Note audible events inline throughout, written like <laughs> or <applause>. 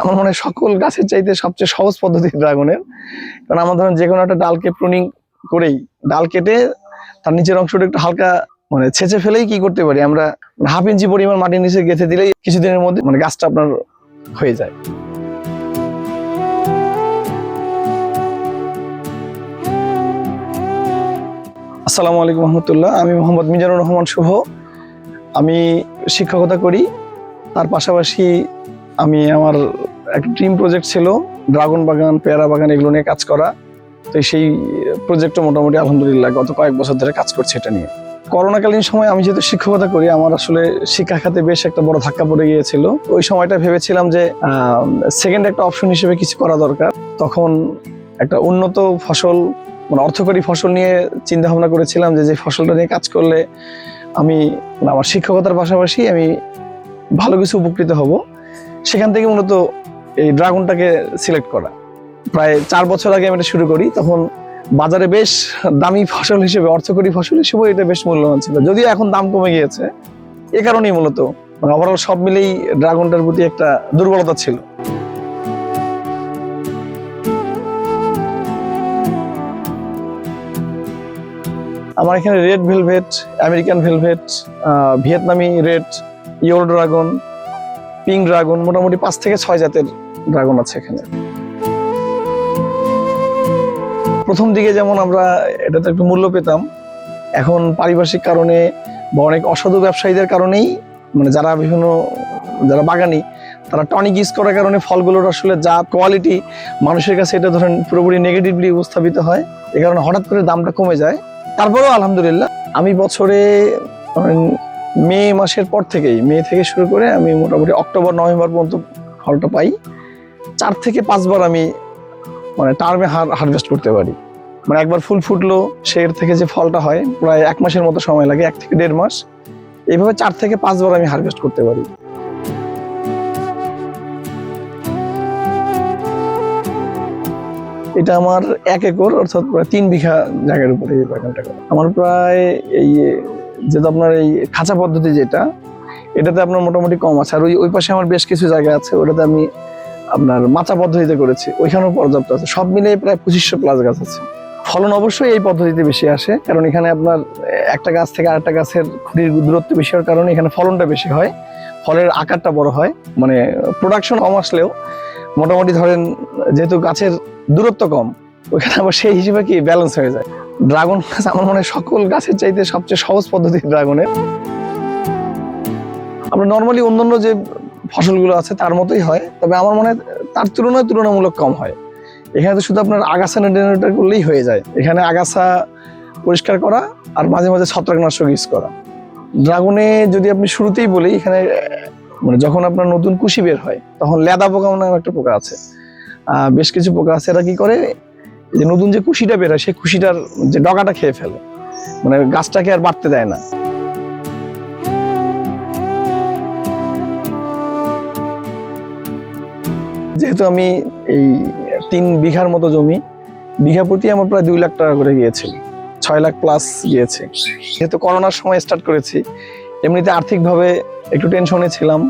আমার মনে হয় সকল গাছের চাইতে সবচেয়ে সহজ পদ্ধতি ড্রাগনের। কারণ আমার ধরেন যে কোনো একটা ডালকে প্রুনিং করেই, ডাল কেটে তার নিচের অংশটা একটু হালকা মানে ছেঁচে ফেলেই কি করতে পারি? আমরা হাফ ইঞ্চি পরিমাণ মাটির নিচে গেঁথে দিলেই কিছুদিনের মধ্যে মানে গাছটা আপনার হয়ে যায়। আসসালামু আলাইকুম রহমতুল্লাহ। আমি মোহাম্মদ মিজানুর রহমান শুভ। আমি শিক্ষকতা করি। তার পাশাপাশি আমি আমার এক ড্রিম প্রজেক্ট ছিল, ড্রাগন বাগান, পেয়ারা বাগান এগুলো নিয়ে কাজ করা। তো সেই প্রজেক্টটা মোটামুটি আলহামদুলিল্লাহ গত কয়েক বছর ধরে কাজ করছে এটা নিয়ে। করোনাকালীন সময় আমি যেহেতু শিক্ষকতা করি, আমার আসলে শিক্ষা খাতে বেশ একটা বড় ধাক্কা পড়ে গিয়েছিল। ওই সময়টা ভেবেছিলাম যে সেকেন্ড একটা অপশন হিসেবে কিছু করা দরকার। তখন একটা উন্নত ফসল মানে অর্থকরী ফসল নিয়ে চিন্তা ভাবনা করেছিলাম যে যে ফসলটা নিয়ে কাজ করলে আমি মানে আমার শিক্ষকতার পাশাপাশি আমি ভালো কিছু উপকৃত হব। সেখান থেকে মূলত এই ড্রাগনটাকে সিলেক্ট করা। প্রায় চার বছর আগে আমি এটা শুরু করি, তখন বাজারে বেশ দামি ফসল হিসেবে, অর্থকরী ফসল হিসেবে এটা বেশ মূল্যবান ছিল। যদিও এখন দাম কমে গিয়েছে, এ কারণেই মূলত মানে ওভারঅল সব মিলেই ড্রাগনটার প্রতি একটা দুর্বলতা ছিল। আমার এখানে রেড ভেলভেট আমেরিকান ভেলভেট ভিয়েতনামি red yellow dragon pink dragon মোটামুটি পাঁচ থেকে ছয় জাতের ড্রাগন আছে এখানে। প্রথম দিকে যেমন আমরা এটাতে একটু মূল্য পেতাম, এখন পারিপার্শ্বিক কারণে বা অনেক অসাধু ব্যবসায়ীদের কারণেই মানে যারা বিভিন্ন, যারা বাগানি, তারা টনিক ইউজ করার কারণে ফলগুলোর আসলে যা কোয়ালিটি, মানুষের কাছে এটা ধরেন পুরোপুরি নেগেটিভলি উপস্থাপিত হয়। এ কারণে হঠাৎ করে দামটা কমে যায়। তারপরেও আলহামদুলিল্লাহ, আমি বছরে মে মাসের পর থেকেই, মে থেকে শুরু করে আমি মোটামুটি অক্টোবর, নভেম্বর পর্যন্ত ফলটা পাই। চার থেকে পাঁচবার আমি মানে টার্মে হারভেস্ট করতে পারি। মানে একবার ফুল ফুটলো সের থেকে যে ফলটা হয়, প্রায় এক মাসের মতো সময় লাগে, এক থেকে দেড় মাস। এইভাবে চার থেকে পাঁচবার আমি হারভেস্ট করতে পারি। এটা আমার এক একর, অর্থাৎ প্রায় তিন বিঘা জায়গার উপরে এই বাগানটা করা। আমার প্রায় এই যেটা আপনার এই খাঁচা পদ্ধতি যেটা, এটাতে আপনার মোটামুটি কম আছে। আর ওই ওই পাশে আমার বেশ কিছু জায়গা আছে, ওটাতে আমি আপনার মাচা পদ্ধতিতে করেছি, ওইখানেও পর্যাপ্ত আছে। সব মিলিয়ে প্রায় পঁচিশশো প্লাস গাছ আছে। ফলন অবশ্যই এই পদ্ধতিতে বেশি আসে, কারণ এখানে আপনার একটা গাছ থেকে আরেকটা গাছের খুঁটির দূরত্ব বেশি হওয়ার কারণে এখানে ফলনটা বেশি হয়, ফলের আকারটা বড় হয়। মানে প্রোডাকশন কম আসলেও মোটামুটি ধরেন যেহেতু গাছের দূরত্ব কম, ওইখানে আবার সেই হিসেবে কি ব্যালেন্স হয়ে যায়। ড্রাগন গাছ আমার মনে সকল গাছের চাইতে সবচেয়ে সহজ পদ্ধতি ড্রাগনের আমরা নর্মালি অন্যান্য যে ফসলগুলো আছে, তার মতোই হয়। তবে আমার মনে হয় তার তুলনায় তুলনামূলক কম হয়। এখানে তো শুধু আপনার আগাছা নেটেনেটার করলেই হয়ে যায়। এখানে আগাছা পরিষ্কার করা আর মাঝে মাঝে ছত্রাকনাশক ইউজ করা। ড্রাগনে যদি আপনি শুরুতেই বলি, এখানে মানে যখন আপনার নতুন কুশি বের হয়, তখন লেদা পোকা নামে একটা পোকা আছে। বেশ কিছু পোকা আছে, এরা কি করে? যে নতুন যে কুশিটা বের হয়, সেই কুশিটার যে ডগাটা খেয়ে ফেলে। মানে গাছটাকে আর বাড়তে দেয় না। যেহেতু আমি এই তিন বিঘার মতো জমি, বিঘা প্রতি আমার প্রায় দুই লাখ টাকা করে গিয়েছিল ছয় লাখ প্লাস গিয়েছে। যেহেতু করোনার সময় স্টার্ট করেছি, এমনিতে আর্থিকভাবে একটু টেনশনে ছিলাম,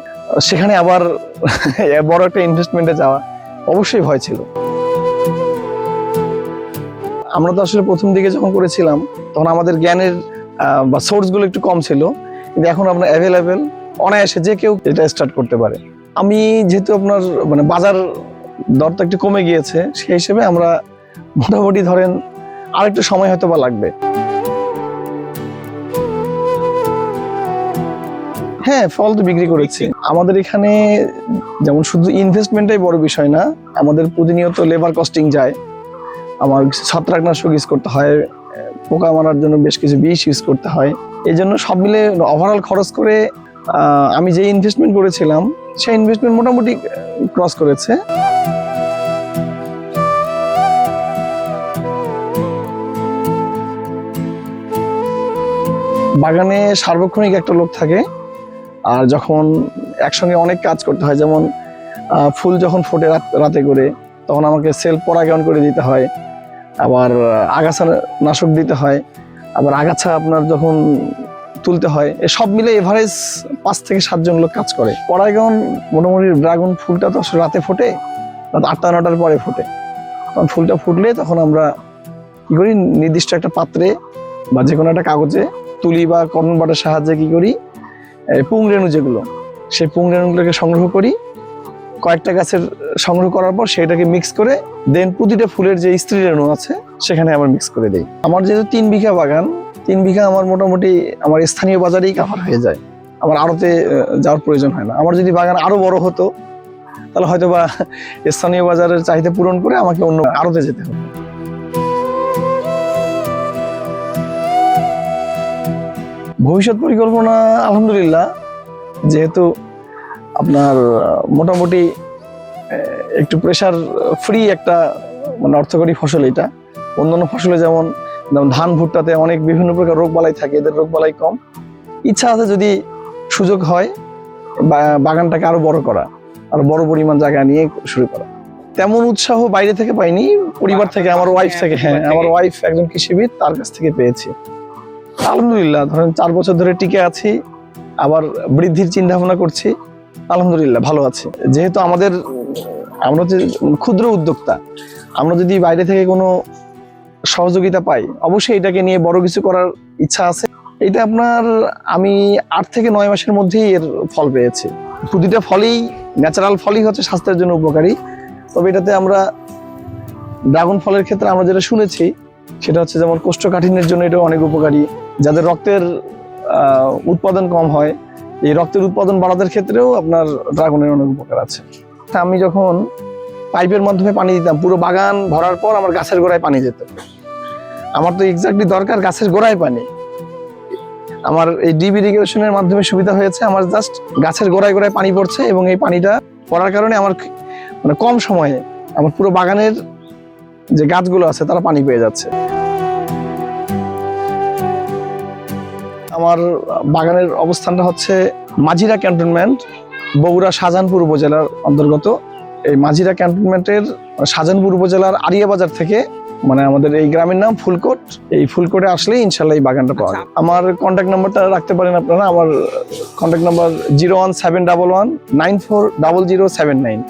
সেখানে আবার <laughs> বড় একটা ইনভেস্টমেন্টে যাওয়া অবশ্যই ভয় ছিল। আমরা তো আসলে প্রথম দিকে যখন করেছিলাম, তখন আমাদের জ্ঞানের বা সোর্সগুলো একটু কম ছিল, কিন্তু এখন আপনার অ্যাভেলেবেল অনায়াসে যে কেউ এটা স্টার্ট করতে পারে। আমি যেহেতু আপনার মানে বাজার দরটা একটু কমে গিয়েছে সেই হিসেবে আমরা মোটামুটি ধরেন আর একটু সময় হয়তো বা লাগবে। হ্যাঁ ফল তো বিক্রি করেছি। আমাদের এখানে যেমন শুধু ইনভেস্টমেন্টটাই বড় বিষয় না আমাদের প্রতিনিয়ত লেবার কস্টিং যায়। আমার ছত্রাকনাশক ইউজ করতে হয় পোকা মারার জন্য বেশ কিছু বিষ ইউজ করতে হয়। এই জন্য সব মিলে ওভারঅল খরচ করে আমি যে ইনভেস্টমেন্ট করেছিলাম সেই ইনভেস্টমেন্ট মোটামুটি ক্রস করেছে। বাগানে সার্বক্ষণিক একটা লোক থাকে, আর যখন একসঙ্গে অনেক কাজ করতে হয়, যেমন ফুল যখন ফোটে রাত- করে, তখন আমাকে সেল পরাগায়ন করে দিতে হয়, আবার আগাছা নাশক দিতে হয়, আবার আগাছা আপনার যখন তুলতে হয়। সব মিলে এভারেজ পাঁচ থেকে সাতজন লোক কাজ করে। পরাগন মোটামুটি ড্রাগন ফুলটা তো রাতে ফোটে, রাত আটটা, নটার পরে ফোটে। তখন ফুলটা ফুটলে তখন আমরা কী করি? নির্দিষ্ট একটা পাত্রে বা যে কোনো একটা কাগজে তুলি বা কটন বাটার সাহায্যে কী করি? পুং রেণু যেগুলো, সেই পুং রেণুগুলোকে সংগ্রহ করি। কয়েকটা গাছের সংগ্রহ করার পর সেটাকে মিক্স করে দেন প্রতিটা ফুলের যে স্ত্রী রেণু আছে, সেখানে আবার মিক্স করে দেই। আমার যেহেতু তিন বিঘা বাগান তিন বিঘা আমার মোটামুটি আমার স্থানীয় বাজারেই কাভার হয়ে যায়। আমার আড়তে যাওয়ার প্রয়োজন হয় না। আমার যদি বাগান আরও বড় হতো, তাহলে হয়তো বা স্থানীয় বাজারের চাহিদা পূরণ করে আমাকে অন্য আড়তে যেতে হবে ভবিষ্যৎ পরিকল্পনা, আলহামদুলিল্লাহ, যেহেতু আপনার মোটামুটি একটু প্রেশার ফ্রি একটা মানে অর্থকরী ফসল এটা। অন্যান্য ফসলে যেমন যেমন ধান ভুট্টাতে অনেক বিভিন্ন প্রকার রোগ বালাই থাকে এদের রোগ বালাই কম। ইচ্ছা আছে যদি সুযোগ হয় বাগানটাকে আরও বড় করা আরও বড় পরিমাণ জায়গা নিয়ে শুরু করা। তেমন উৎসাহ বাইরে থেকে পাইনি পরিবার থেকে আমার ওয়াইফ থেকে হ্যাঁ আমার ওয়াইফ একজন কৃষিবিদ তার কাছ থেকে পেয়েছি। আলহামদুলিল্লাহ ধরেন চার বছর ধরে টিকে আছি আবার বৃদ্ধির চিন্তা ভাবনা করছি আলহামদুলিল্লাহ ভালো আছে। যেহেতু আমাদের আমরা যে ক্ষুদ্র উদ্যোক্তা আমরা যদি বাইরে থেকে কোনো সহযোগিতা পাই। অবশ্যই এটাকে নিয়ে বড় কিছু করার ইচ্ছা আছে। এটা আপনার আমি আট থেকে নয় মাসের মধ্যেই এর ফল পেয়েছি। প্রতিটা ফলই ন্যাচারাল ফলই হচ্ছে স্বাস্থ্যের জন্য উপকারী। তবে এটাতে আমরা ড্রাগন ফলের ক্ষেত্রে আমরা যেটা শুনেছি, সেটা হচ্ছে যেমন কোষ্ঠকাঠিন্যের জন্য এটা অনেক উপকারী। যাদের রক্তের উৎপাদন কম হয়, এই রক্তের উৎপাদন বাড়ানোর ক্ষেত্রেও আপনার ড্রাগনের অনেক উপকার আছে। আমি যখন পাইপের মাধ্যমে পানি দিতাম। পুরো বাগান ভরার পর আমার গাছের গোড়ায় পানি যেত। আমার তো এক্স্যাক্টলি দরকার গাছের গোড়ায় পানি। আমার এই ডিপ ইরিগেশনের মাধ্যমে সুবিধা হয়েছে। আমার জাস্ট গাছের গোড়ায় গোড়ায় পানি পড়ছে এবং এই পানিটা পড়ার কারণে আমার মানে কম সময়ে আমার পুরো বাগানের যে গাছগুলো আছে, তারা পানি পেয়ে যাচ্ছে। আমার বাগানের অবস্থানটা হচ্ছে মাঝিরা ক্যান্টনমেন্ট, বগুড়া শাহজাহানপুর উপজেলার অন্তর্গত। এই মাঝিরা ক্যান্টনমেন্টের সাজানপুর উপজেলার আরিয়া বাজার থেকে মানে আমাদের এই গ্রামের নাম ফুলকোট। এই ফুলকোটে আসলে ইনশাল্লাহ এই বাগানটা পাওয়া যায়। আমার কন্ট্যাক্ট নাম্বারটা রাখতে পারেন আপনারা আমার contact number zero one seven double one nine four double zero seven nine